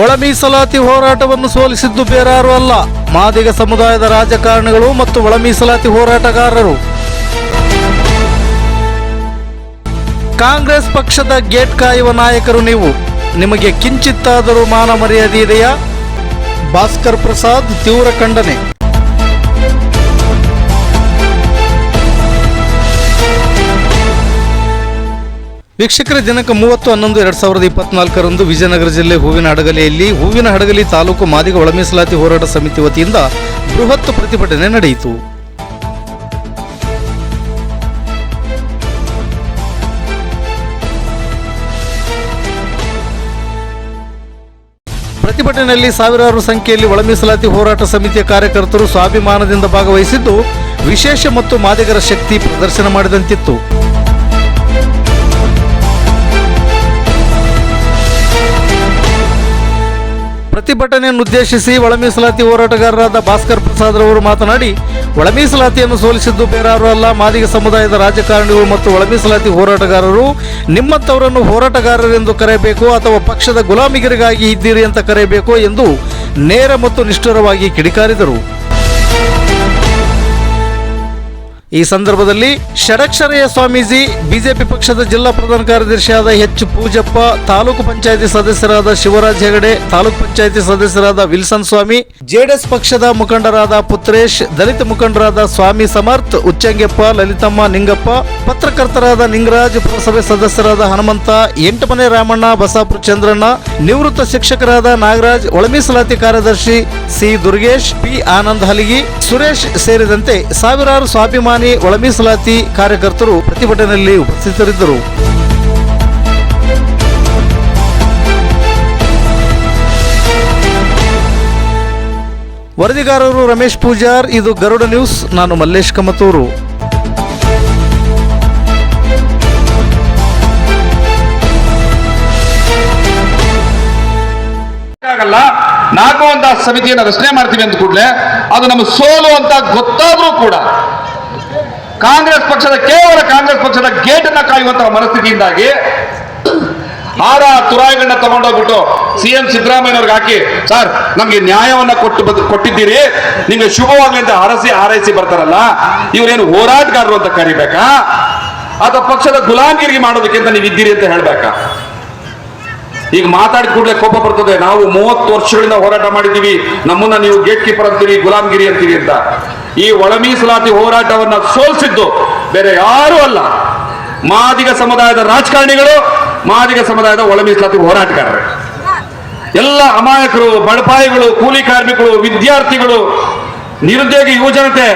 ಒಳ ಮೀಸಲಾತಿ ಹೋರಾಟವನ್ನು ಸೋಲಿಸಿದ್ದು ಬೇರಾರು ಅಲ್ಲ. ಮಾದಿಗ ಸಮುದಾಯದ ರಾಜಕಾರಣಿಗಳು ಮತ್ತು ಒಳ ಮೀಸಲಾತಿ ಹೋರಾಟಗಾರರು. ಕಾಂಗ್ರೆಸ್ ಪಕ್ಷದ ಗೇಟ್ ಕಾಯುವ ನಾಯಕರು ನೀವು. ನಿಮಗೆ ಕಿಂಚಿತ್ತಾದರೂ ಮಾನ ಮರ್ಯಾದೆ ಇದೆಯಾ? ಭಾಸ್ಕರ್ ಪ್ರಸಾದ್ ತೀವ್ರ ಖಂಡನೆ. ವೀಕ್ಷಕರ ದಿನಾಂಕ ಮೂವತ್ತು, ಹನ್ನೊಂದು, ಎರಡ್ ಸಾವಿರದ ಇಪ್ಪತ್ನಾಲ್ಕರಂದು ವಿಜಯನಗರ ಜಿಲ್ಲೆ ಹೂವಿನ ಹಡಗಲಿಯಲ್ಲಿ ಹೂವಿನ ಹಡಗಲಿ ತಾಲೂಕು ಮಾದಿಗ ಒಳಮೀಸಲಾತಿ ಹೋರಾಟ ಸಮಿತಿ ವತಿಯಿಂದ ಬೃಹತ್ ಪ್ರತಿಭಟನೆ ನಡೆಯಿತು. ಪ್ರತಿಭಟನೆಯಲ್ಲಿ ಸಾವಿರಾರು ಸಂಖ್ಯೆಯಲ್ಲಿ ಒಳಮೀಸಲಾತಿ ಹೋರಾಟ ಸಮಿತಿಯ ಕಾರ್ಯಕರ್ತರು ಸ್ವಾಭಿಮಾನದಿಂದ ಭಾಗವಹಿಸಿದ್ದು, ವಿಶೇಷ ಮತ್ತು ಮಾದಿಗರ ಶಕ್ತಿ ಪ್ರದರ್ಶನ ಮಾಡಿದಂತಿತ್ತು. ಪ್ರತಿಭಟನೆಯನ್ನು ಉದ್ದೇಶಿಸಿ ಒಳ ಮೀಸಲಾತಿ ಹೋರಾಟಗಾರರಾದ ಭಾಸ್ಕರ್ ಪ್ರಸಾದ್ ರವರು ಮಾತನಾಡಿ, ಒಳ ಮೀಸಲಾತಿಯನ್ನು ಸೋಲಿಸಿದ್ದು ಬೇರಾರು ಅಲ್ಲ, ಮಾದಿಗ ಸಮುದಾಯದ ರಾಜಕಾರಣಿಗಳು ಮತ್ತು ಒಳ ಮೀಸಲಾತಿ ಹೋರಾಟಗಾರರು. ನಿಮ್ಮಂಥವರನ್ನು ಹೋರಾಟಗಾರರೆಂದು ಕರೆಯಬೇಕು ಅಥವಾ ಪಕ್ಷದ ಗುಲಾಮಿಗರಿಗಾಗಿ ಇದ್ದೀರಿ ಅಂತ ಕರೆಯಬೇಕು ಎಂದು ನೇರ ಮತ್ತು ನಿಷ್ಠುರವಾಗಿ ಕಿಡಿಕಾರಿದರು. ಈ ಸಂದರ್ಭದಲ್ಲಿ ಷಡಕ್ಷರಯ್ಯ ಸ್ವಾಮೀಜಿ, ಬಿಜೆಪಿ ಪಕ್ಷದ ಜಿಲ್ಲಾ ಪ್ರಧಾನ ಕಾರ್ಯದರ್ಶಿಯಾದ ಎಚ್ ಪೂಜಪ್ಪ, ತಾಲೂಕು ಪಂಚಾಯಿತಿ ಸದಸ್ಯರಾದ ಶಿವರಾಜ್ ಹೆಗಡೆ, ತಾಲೂಕು ಪಂಚಾಯಿತಿ ಸದಸ್ಯರಾದ ವಿಲ್ಸನ್ ಸ್ವಾಮಿ, ಜೆಡಿಎಸ್ ಪಕ್ಷದ ಮುಖಂಡರಾದ ಪುತ್ರೇಶ್, ದಲಿತ ಮುಖಂಡರಾದ ಸ್ವಾಮಿ ಸಮರ್ಥ್, ಉಚ್ಚಂಗೆಪ್ಪ, ಲಲಿತಮ್ಮ, ನಿಂಗಪ್ಪ, ಪತ್ರಕರ್ತರಾದ ನಿಂಗರಾಜ್, ಪುರಸಭೆ ಸದಸ್ಯರಾದ ಹನುಮಂತ ಎಂಟಮನೆ ರಾಮಣ್ಣ, ಬಸಾಪುರ ಚಂದ್ರಣ್ಣ, ನಿವೃತ್ತ ಶಿಕ್ಷಕರಾದ ನಾಗರಾಜ್ ಒಳಮೀಸಲಾತಿ ಕಾರ್ಯದರ್ಶಿ ಸಿ ದುರ್ಗೇಶ್, ಪಿ ಆನಂದ್ ಹಲಿಗಿ, ಸುರೇಶ್ ಸೇರಿದಂತೆ ಸಾವಿರಾರು ಸ್ವಾಭಿಮಾನಿ ಒಳಮೀಸಲಾತಿ ಕಾರ್ಯಕರ್ತರು ಪ್ರತಿಭಟನೆಯಲ್ಲಿ ಉಪಸ್ಥಿತರಿದ್ದರು. ವರದಿಗಾರರು ರಮೇಶ್ ಪೂಜಾರ್, ಇದು ಗರುಡ ನ್ಯೂಸ್, ನಾನು ಮಲ್ಲೇಶ್ ಕಮತೂರು. ಆಗಲ್ಲ ಅಂತ ಸಮಿತಿಯನ್ನು ರಚನೆ ಮಾಡ್ತೀವಿ ಅಂತ ಕೂಡಲೇ, ಅದು ನಮ್ಮ ಸೋಲು ಅಂತ ಗೊತ್ತಾದ್ರೂ ಕೂಡ ಕಾಂಗ್ರೆಸ್ ಪಕ್ಷದ ಕೇವಲ ಕಾಂಗ್ರೆಸ್ ಪಕ್ಷದ ಗೇಟ್ ಅನ್ನ ಕಾಯುವಂತಹ ಮನಸ್ಥಿತಿಯಿಂದಾಗಿ ಆರ ತುರಾಯಿಗಳನ್ನ ತಗೊಂಡೋಗ್ಬಿಟ್ಟು ಸಿ ಎಂ ಸಿದ್ದರಾಮಯ್ಯನವ್ರಿಗೆ ಹಾಕಿ, ಸರ್, ನಮ್ಗೆ ನ್ಯಾಯವನ್ನ ಕೊಟ್ಟು ಕೊಟ್ಟಿದ್ದೀರಿ. ನಿಮ್ಗೆ ಶುಭವಾಗಲಿ ಅಂತ ಹರಸಿ ಹಾರೈಸಿ ಬರ್ತಾರಲ್ಲ. ಇವರೇನು ಹೋರಾಟಗಾರರು ಅಂತ ಕರಿಬೇಕಾ? ಅಥವಾ ಪಕ್ಷದ ಗುಲಾಮಗಿರಿಗೆ ಮಾಡೋದಕ್ಕಿಂತ ನೀವು ಇದ್ದೀರಿ ಅಂತ ಹೇಳ್ಬೇಕಾ? ಈಗ ಮಾತಾಡಿ ಕೂಡಲೇ ಕೋಪ ಬರ್ತದೆ. ನಾವು ಮೂವತ್ತು ವರ್ಷಗಳಿಂದ ಹೋರಾಟ ಮಾಡಿದ್ದೀವಿ. ನಮ್ಮನ್ನ ನೀವು ಗೇಟ್ ಕೀಪರ್ ಅಂತೀರಿ, ಗುಲಾಮಗಿರಿ ಅಂತೀರಿ ಅಂತ. ಈ ಒಳ ಮೀಸಲಾತಿ ಹೋರಾಟವನ್ನ ಸೋಲಿಸಿದ್ದು ಬೇರೆ ಯಾರೂ ಅಲ್ಲ. ಮಾದಿಗ ಸಮುದಾಯದ ರಾಜಕಾರಣಿಗಳು, ಮಾದಿಗ ಸಮುದಾಯದ ಒಳ ಮೀಸಲಾತಿ ಹೋರಾಟಗಾರರು. ಎಲ್ಲ ಅಮಾಯಕರು, ಬಡಪಾಯಿಗಳು, ಕೂಲಿ ಕಾರ್ಮಿಕರು, ವಿದ್ಯಾರ್ಥಿಗಳು, ನಿರುದ್ಯೋಗಿ ಯುವಜನತೆ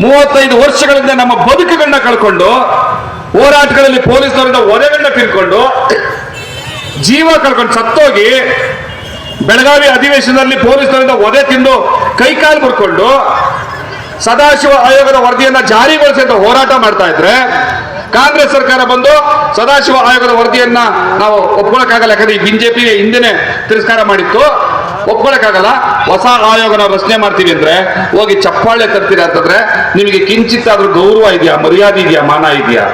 ಮೂವತ್ತೈದು ವರ್ಷಗಳಿಂದ ನಮ್ಮ ಬದುಕುಗಳನ್ನ ಕಳ್ಕೊಂಡು, ಹೋರಾಟಗಳಲ್ಲಿ ಪೊಲೀಸರಿಂದ ಒರೆಗಳನ್ನ ತಿನ್ಕೊಂಡು ಜೀವ ಕಳ್ಕೊಂಡು ಸತ್ತೋಗಿ, ಬೆಳಗಾವಿ ಅಧಿವೇಶನದಲ್ಲಿ ಪೊಲೀಸರಿಂದ ಒದೆ ತಿಂದು ಕೈಕಾಲು ಮುರ್ಕೊಂಡು ಸದಾಶಿವ ಆಯೋಗದ ವರದಿಯನ್ನ ಜಾರಿಗೊಳಿಸಿ ಅಂತ ಹೋರಾಟ ಮಾಡ್ತಾ ಇದ್ರೆ ಕಾಂಗ್ರೆಸ್ ಸರ್ಕಾರ ಬಂದು ಸದಾಶಿವ ಆಯೋಗದ ವರದಿಯನ್ನ ನಾವು ಒಪ್ಕೊಳಕ್ಕಾಗಲ್ಲ. ಯಾಕಂದ್ರೆ ಈ ಬಿಜೆಪಿ ಹಿಂದೆನೆ ತಿರಸ್ಕಾರ ಮಾಡಿತ್ತು. ಒಪ್ಕೊಳಕ್ಕಾಗಲ್ಲ. ಹೊಸ ಆಯೋಗ ನಾವು ರಚನೆ ಮಾಡ್ತೀವಿ ಅಂದ್ರೆ ಹೋಗಿ ಚಪ್ಪಾಳೆ ತರ್ತೀರಾ ಅಂತಂದ್ರೆ ನಿಮಗೆ ಕಿಂಚಿತ್ತಾದ್ರೂ ಗೌರವ ಇದೆಯಾ? ಮರ್ಯಾದೆ ಇದೆಯಾ? ಮಾನ ಇದೆಯಾ?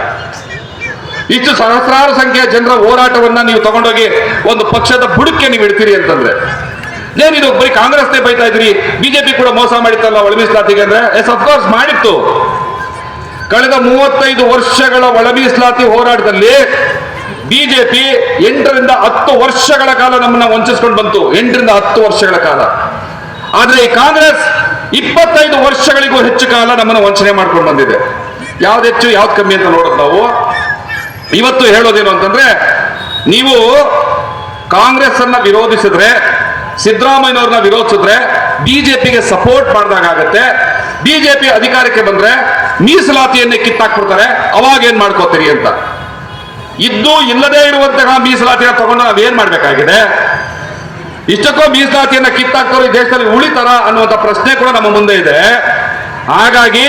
ಇಷ್ಟು ಸಹಸ್ರಾರು ಸಂಖ್ಯೆಯ ಜನರ ಹೋರಾಟವನ್ನ ನೀವು ತಗೊಂಡೋಗಿ ಒಂದು ಪಕ್ಷದ ಬುಡಕ್ಕೆ ನೀವು ಇಡ್ತೀರಿ ಅಂತಂದ್ರೆ ಏನಿದು, ಬರೀ ಕಾಂಗ್ರೆಸ್ನೇ ಬೈತಾ ಇದ್ರಿ ಬಿಜೆಪಿ ಕೂಡ ಮೋಸ ಮಾಡಿತ್ತಲ್ಲ ಒಳ ಮೀಸಲಾತಿಗೆ ಅಂದ್ರೆ? ಎಸ್ ಅಫ್ಕೋರ್ಸ್ ಮಾಡಿತ್ತು. ಕಳೆದ ಮೂವತ್ತೈದು ವರ್ಷಗಳ ಒಳ ಮೀಸಲಾತಿ ಹೋರಾಟದಲ್ಲಿ ಬಿಜೆಪಿ ಎಂಟರಿಂದ ಹತ್ತು ವರ್ಷಗಳ ಕಾಲ ನಮ್ಮನ್ನ ವಂಚಿಸ್ಕೊಂಡು ಬಂತು. ಎಂಟರಿಂದ ಹತ್ತು ವರ್ಷಗಳ ಕಾಲ. ಆದ್ರೆ ಈ ಕಾಂಗ್ರೆಸ್ ಇಪ್ಪತ್ತೈದು ವರ್ಷಗಳಿಗೂ ಹೆಚ್ಚು ಕಾಲ ನಮ್ಮನ್ನು ವಂಚನೆ ಮಾಡ್ಕೊಂಡು ಬಂದಿದೆ. ಯಾವ್ದು ಹೆಚ್ಚು, ಯಾವ್ದು ಕಮ್ಮಿ ಅಂತ ನೋಡೋದು ನಾವು. ಇವತ್ತು ಹೇಳೋದೇನು ಅಂತಂದ್ರೆ, ನೀವು ಕಾಂಗ್ರೆಸ್ ಅನ್ನ ವಿರೋಧಿಸಿದ್ರೆ ಸಿದ್ದರಾಮಯ್ಯನವ್ರನ್ನ ವಿರೋಧಿಸಿದ್ರೆ ಬಿಜೆಪಿಗೆ ಸಪೋರ್ಟ್ ಮಾಡಿದಾಗತ್ತೆ ಬಿಜೆಪಿ ಅಧಿಕಾರಕ್ಕೆ ಬಂದ್ರೆ ಮೀಸಲಾತಿಯನ್ನೇ ಕಿತ್ತಾಕ್ಬಿಡ್ತಾರೆ. ಅವಾಗ ಏನ್ ಮಾಡ್ಕೋತೀರಿ ಅಂತ? ಇದ್ದು ಇಲ್ಲದೆ ಇರುವಂತಹ ಮೀಸಲಾತಿಯನ್ನ ತಗೊಂಡು ನಾವೇನ್ ಮಾಡ್ಬೇಕಾಗಿದೆ? ಇಷ್ಟಕ್ಕೂ ಮೀಸಲಾತಿಯನ್ನ ಕಿತ್ತಾಕ್ತವ್ರು ಈ ದೇಶದಲ್ಲಿ ಉಳಿತಾರ ಅನ್ನುವಂಥ ಪ್ರಶ್ನೆ ಕೂಡ ನಮ್ಮ ಮುಂದೆ ಇದೆ. ಹಾಗಾಗಿ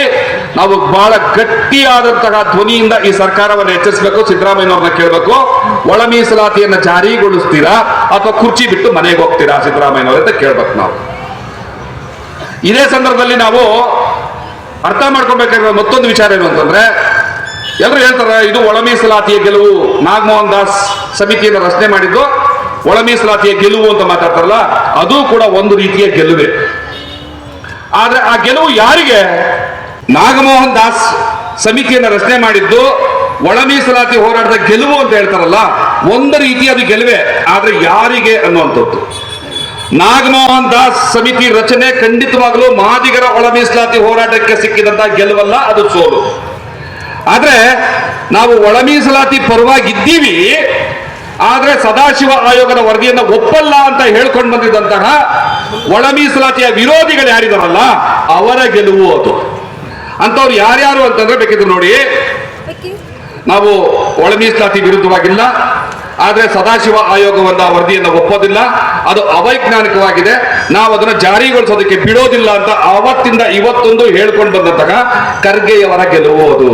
ನಾವು ಬಹಳ ಗಟ್ಟಿಯಾದಂತಹ ಧ್ವನಿಯಿಂದ ಈ ಸರ್ಕಾರವನ್ನು ಎಚ್ಚರಿಸಬೇಕು, ಸಿದ್ದರಾಮಯ್ಯನವ್ರನ್ನ ಕೇಳಬೇಕು. ಒಳ ಮೀಸಲಾತಿಯನ್ನು ಜಾರಿಗೊಳಿಸ್ತೀರಾ ಅಥವಾ ಕುರ್ಚಿ ಬಿಟ್ಟು ಮನೆಗೆ ಹೋಗ್ತೀರಾ ಸಿದ್ದರಾಮಯ್ಯನವ್ರ ಅಂತ ಕೇಳ್ಬೇಕು ನಾವು. ಇದೇ ಸಂದರ್ಭದಲ್ಲಿ ನಾವು ಅರ್ಥ ಮಾಡ್ಕೊಬೇಕಾಗಿರೋ ಮತ್ತೊಂದು ವಿಚಾರ ಏನು ಅಂತಂದ್ರೆ ಎಲ್ಲರೂ ಹೇಳ್ತಾರೆ, ಇದು ಒಳ ಮೀಸಲಾತಿಯ ಗೆಲುವು. ನಾಗಮೋಹನ್ ದಾಸ್ ಸಮಿತಿಯನ್ನು ರಚನೆ ಮಾಡಿದ್ದು ಒಳ ಮೀಸಲಾತಿಯ ಗೆಲುವು ಅಂತ ಮಾತಾಡ್ತಾರಲ್ಲ, ಅದು ಕೂಡ ಒಂದು ರೀತಿಯ ಗೆಲುವೆ. ಆದ್ರೆ ಆ ಗೆಲುವು ಯಾರಿಗೆ? ನಾಗಮೋಹನ್ ದಾಸ್ ಸಮಿತಿಯನ್ನು ರಚನೆ ಮಾಡಿದ್ದು ಒಳ ಮೀಸಲಾತಿ ಹೋರಾಟದ ಗೆಲುವು ಅಂತ ಹೇಳ್ತಾರಲ್ಲ, ಒಂದು ರೀತಿ ಅದು ಗೆಲುವೆ, ಆದ್ರೆ ಯಾರಿಗೆ ಅನ್ನುವಂಥದ್ದು? ನಾಗಮೋಹನ್ ದಾಸ್ ಸಮಿತಿ ರಚನೆ ಖಂಡಿತವಾಗಲೂ ಮಾದಿಗರ ಒಳ ಮೀಸಲಾತಿ ಹೋರಾಟಕ್ಕೆ ಸಿಕ್ಕಿದಂತ ಗೆಲುವಲ್ಲ, ಅದು ಸೋಲು. ಆದ್ರೆ, ನಾವು ಒಳ ಮೀಸಲಾತಿ ಪರವಾಗಿದ್ದೀವಿ, ಆದ್ರೆ ಸದಾಶಿವ ಆಯೋಗದ ವರದಿಯನ್ನು ಒಪ್ಪಲ್ಲ ಅಂತ ಹೇಳ್ಕೊಂಡು ಬಂದಿದ್ದಂತಹ ಒಳ ಮೀಸಲಾತಿಯ ವಿರೋಧಿಗಳು ಯಾರಿದಾರಲ್ಲ, ಅವರ ಗೆಲುವು ಅದು. ಅಂತವ್ರು ಯಾರ್ಯಾರು ಅಂತಂದ್ರೆ ಬೇಕಿದ್ರು ನೋಡಿ ನಾವು ಒಳ ಮೀಸಲಾತಿ ವಿರುದ್ಧವಾಗಿಲ್ಲ, ಆದರೆ ಸದಾಶಿವ ಆಯೋಗವನ್ನ ವರದಿಯನ್ನು ಒಪ್ಪೋದಿಲ್ಲ. ಅದು ಅವೈಜ್ಞಾನಿಕವಾಗಿದೆ. ನಾವು ಅದನ್ನು ಜಾರಿಗೊಳಿಸೋದಕ್ಕೆ ಬಿಡೋದಿಲ್ಲ ಅಂತ ಅವತ್ತಿಂದ ಇವತ್ತೊಂದು ಹೇಳ್ಕೊಂಡು ಬಂದಂತಹ ಖರ್ಗೆಯವರ ಗೆಲುವು ಅದು.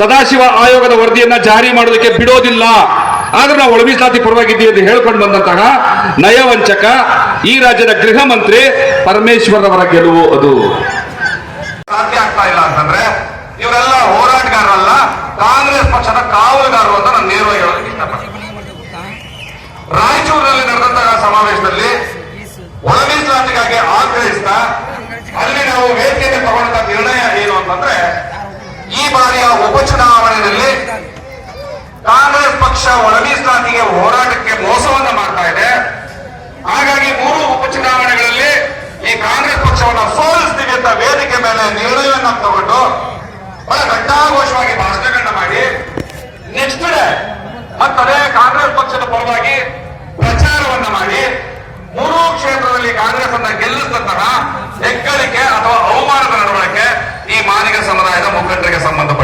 ಸದಾಶಿವ ಆಯೋಗದ ವರದಿಯನ್ನ ಜಾರಿ ಮಾಡೋದಕ್ಕೆ ಬಿಡೋದಿಲ್ಲ. ಆದ್ರೆ ನಾವು ಒಳ ಮೀಸಲಾತಿ ಪರವಾಗಿದ್ದೀವಿ ಅಂತ ಹೇಳ್ಕೊಂಡು ಬಂದಂತಹ ನಯವಂಚಕ ಈ ರಾಜ್ಯದ ಗೃಹ ಮಂತ್ರಿ ಪರಮೇಶ್ವರ್ ಅವರ ಗೆಲುವು ಅದು. ಕಾಂಗ್ರೆಸ್ ಪಕ್ಷದ ಕಾವಲುಗಾರರು ಅಂತ ನಾನು ನೇರವಾಗಿ ಹೇಳೋದಕ್ಕೆ ಇಷ್ಟಪಡ್ತೀನಿ. ರಾಯಚೂರಿನಲ್ಲಿ ನಡೆದಂತಹ ಸಮಾವೇಶದಲ್ಲಿ ಒಳ ಮೀಸಲಾತಿಗಾಗಿ ಆಗ್ರಹಿಸ್ತಾ, ಅಲ್ಲಿ ನಾವು ವೇದಿಕೆಗೆ ತಗೊಂಡ ನಿರ್ಣಯ ಏನು ಅಂತಂದ್ರೆ, ಈ ಬಾರಿಯ ಉಪಚುನಾವಣೆಯಲ್ಲಿ ಕಾಂಗ್ರೆಸ್ ಪಕ್ಷ ಒಳ ಮೀಸಲಾತಿಗೆ ಹೋರಾಟಕ್ಕೆ ಮೋಸವನ್ನ ಮಾಡ್ತಾ ಇದೆ ಹಾಗಾಗಿ ಮೂರು ಉಪಚುನಾವಣೆಗಳಲ್ಲಿ ಈ ಕಾಂಗ್ರೆಸ್ ಪಕ್ಷವನ್ನ ಸೋಲಿಸ್ತೀವಿ ಅಂತ ವೇದಿಕೆ ಮೇಲೆ ನಿರ್ಣಯವನ್ನ ತಗೊಂಡು ಬಹಳ ಘಂಟಾಘೋಷವಾಗಿ ಭಾಷಣಗಳನ್ನ ಮಾಡಿ ನೆಕ್ಸ್ಟ್ ಡೇ ಮತ್ತದೇ ಕಾಂಗ್ರೆಸ್ ಪಕ್ಷದ ಪರವಾಗಿ ಪ್ರಚಾರವನ್ನ ಮಾಡಿ ಮೂರು ಕ್ಷೇತ್ರದಲ್ಲಿ ಕಾಂಗ್ರೆಸ್ ಅನ್ನ ಗೆಲ್ಲಿಸಿದಂತಹ ಹೆಗ್ಗಳಿಕೆ ಅಥವಾ ಅವಮಾನದ ನಡವಳಿಕೆ ಈ ಮಾನಿಗ ಸಮುದಾಯದ ಮುಖಂಡರಿಗೆ ಸಂಬಂಧಪಟ್ಟ